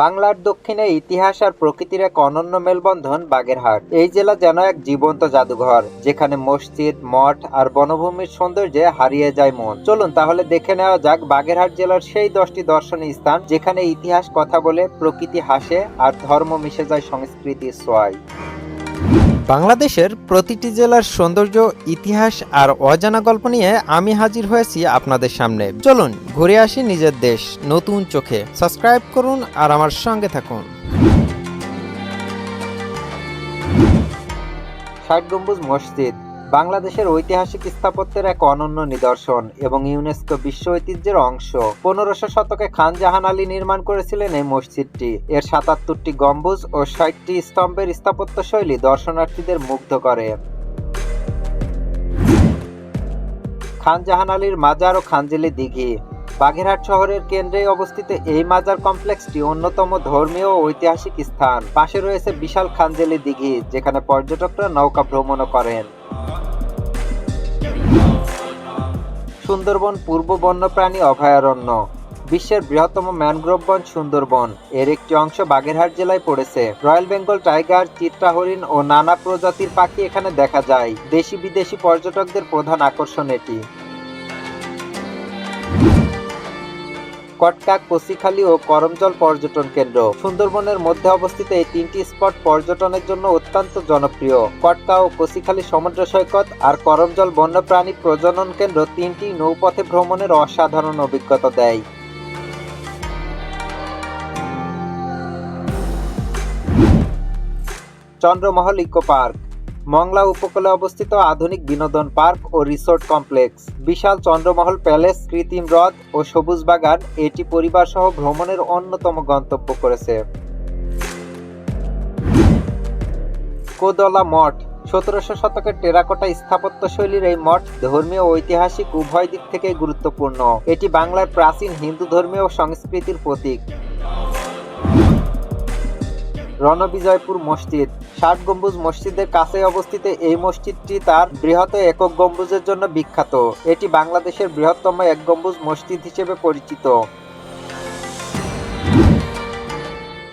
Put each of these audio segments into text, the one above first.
বাংলার দক্ষিণে ইতিহাস আর প্রকৃতির এক অনন্য মেলবন্ধন বাগেরহাট। এই জেলা যেন এক জীবন্ত জাদুঘর, যেখানে মসজিদ, মঠ আর বনভূমির সৌন্দর্যে হারিয়ে যায় মন। চলুন তাহলে দেখে নেওয়া যাক বাগেরহাট জেলার সেই দশটি দর্শনীয় স্থান, যেখানে ইতিহাস কথা বলে প্রকৃতি হাসে আর ধর্ম মিশে যায় সংস্কৃতির সোয়ায়। বাংলাদেশের প্রতিটি জেলার সৌন্দর্য, ইতিহাস আর অজানা গল্প নিয়ে আমি হাজির হয়েছি আপনাদের সামনে। চলুন, ঘুরে আসি নিজের দেশ, নতুন চোখে। সাবস্ক্রাইব করুন আর আমার সঙ্গে থাকুন। ষাট গম্বুজ মসজিদ। বাংলাদেশের ঐতিহাসিক স্থাপত্যের এক অনন্য নিদর্শন এবং ইউনেস্কো বিশ্ব ঐতিহ্যের অংশ। পনেরোশো শতকে খান জাহান আলী নির্মাণ করেছিলেন এই মসজিদটি। এর সাতাত্তরটি গম্বুজ ও ষাটটি স্তম্ভের স্থাপত্য শৈলী দর্শনার্থীদের মুগ্ধ করে। খান জাহান আলীর মাজার ও খানজেলি দিঘি। বাগেরহাট শহরের কেন্দ্রে অবস্থিত এই মাজার কমপ্লেক্সটি অন্যতম ধর্মীয় ও ঐতিহাসিক স্থান। পাশে রয়েছে বিশাল খানজেলি দিঘি, যেখানে পর্যটকরা নৌকা ভ্রমণও করেন। সুন্দরবন পূর্ব বন্যপ্রাণী অভয়ারণ্য। বিশ্বের বৃহত্তম ম্যানগ্রোভ বন সুন্দরবন। এর একটি অংশ বাগেরহাট জেলায় পড়েছে। রয়্যাল বেঙ্গল টাইগার চিত্রা হরিণ ও নানা প্রজাতির পাখি এখানে দেখা যায়। দেশি বিদেশি পর্যটকদের প্রধান আকর্ষণ এটি। কটকা কসিখালী ও করমজল পর্যটন কেন্দ্র। সুন্দরবনের মধ্যে অবস্থিত এই তিনটি স্পট পর্যটনের জন্য অত্যন্ত জনপ্রিয়। কটকা ও কসিখালী সমুদ্র সৈকত আর করমজল বন্যপ্রাণী প্রজনন কেন্দ্র তিনটি নৌপথে ভ্রমণের অসাধারণ অভিজ্ঞতা দেয়। চন্দ্রমহল ইকো পার্ক মংলা উপকূলে অবস্থিত আধুনিক বিনোদন পার্ক ও রিসোর্ট কমপ্লেক্স। বিশাল চন্দ্রমহল প্যালেস, কৃত্রিম হ্রদ ও সবুজ বাগান এটি পরিবার সহ ভ্রমণের অন্যতম গন্তব্য করেছে। কোদলা মঠ, সতেরোশো শতকের টেরাকোটা স্থাপত্য শৈলীর এই মঠ ধর্মীয় ঐতিহাসিক উভয় দিক থেকে গুরুত্বপূর্ণ। এটি বাংলার প্রাচীন হিন্দু ধর্মীয় সংস্কৃতির প্রতীক। রণবিজয়পুর মসজিদ। ষাট গম্বুজ মসজিদের কাছে অবস্থিত এই মসজিদটি তার বৃহৎ একক গম্বুজের জন্য বিখ্যাত। এটি বাংলাদেশের বৃহত্তম এক গম্বুজ মসজিদ হিসেবে পরিচিত।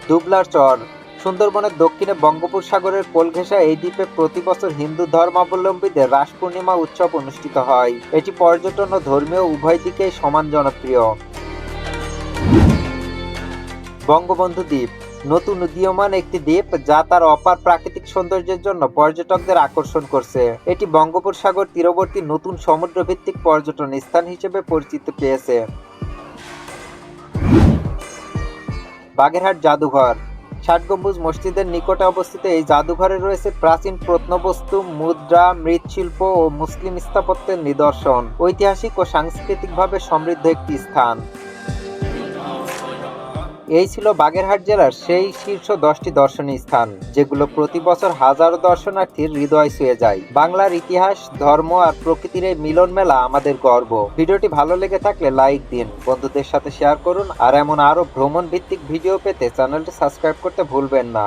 দুবলার চর। সুন্দরবনের দক্ষিণে বঙ্গোপসাগরের কোল ঘেঁষা এই দ্বীপে প্রতি বছর হিন্দু ধর্মাবলম্বীদের রাস পূর্ণিমা উৎসব অনুষ্ঠিত হয়। এটি পর্যটন ও ধর্মীয় উভয় দিকেই সমান জনপ্রিয়। বঙ্গবন্ধু দ্বীপ। নতুন উদীয়মান একটি দ্বীপ যা তার অপার প্রাকৃতিক সৌন্দর্যের জন্য পর্যটকদের আকর্ষণ করছে। এটি বঙ্গোপসাগর তীরবর্তী নতুন সমুদ্র ভিত্তিক পর্যটন স্থান হিসেবে পরিচিতি পেয়েছে। বাগেরহাট জাদুঘর। ষাট গম্বুজ মসজিদের নিকটে অবস্থিত এই জাদুঘরে রয়েছে প্রাচীন প্রত্নবস্তু, মুদ্রা, মৃৎশিল্প ও মুসলিম স্থাপত্যের নিদর্শন। ঐতিহাসিক ও সাংস্কৃতিকভাবে সমৃদ্ধ একটি স্থান। এই ছিল বাগেরহাট জেলার সেই শীর্ষ দশটি দর্শনীয় স্থান, যেগুলো প্রতি বছর হাজারো দর্শনার্থীর হৃদয় ছুঁয়ে যায়। বাংলার ইতিহাস, ধর্ম আর প্রকৃতির এই মিলন মেলা আমাদের গর্ব। ভিডিওটি ভালো লেগে থাকলে লাইক দিন, বন্ধুদের সাথে শেয়ার করুন, আর এমন আরও ভ্রমণ ভিত্তিক ভিডিও পেতে চ্যানেলটি সাবস্ক্রাইব করতে ভুলবেন না।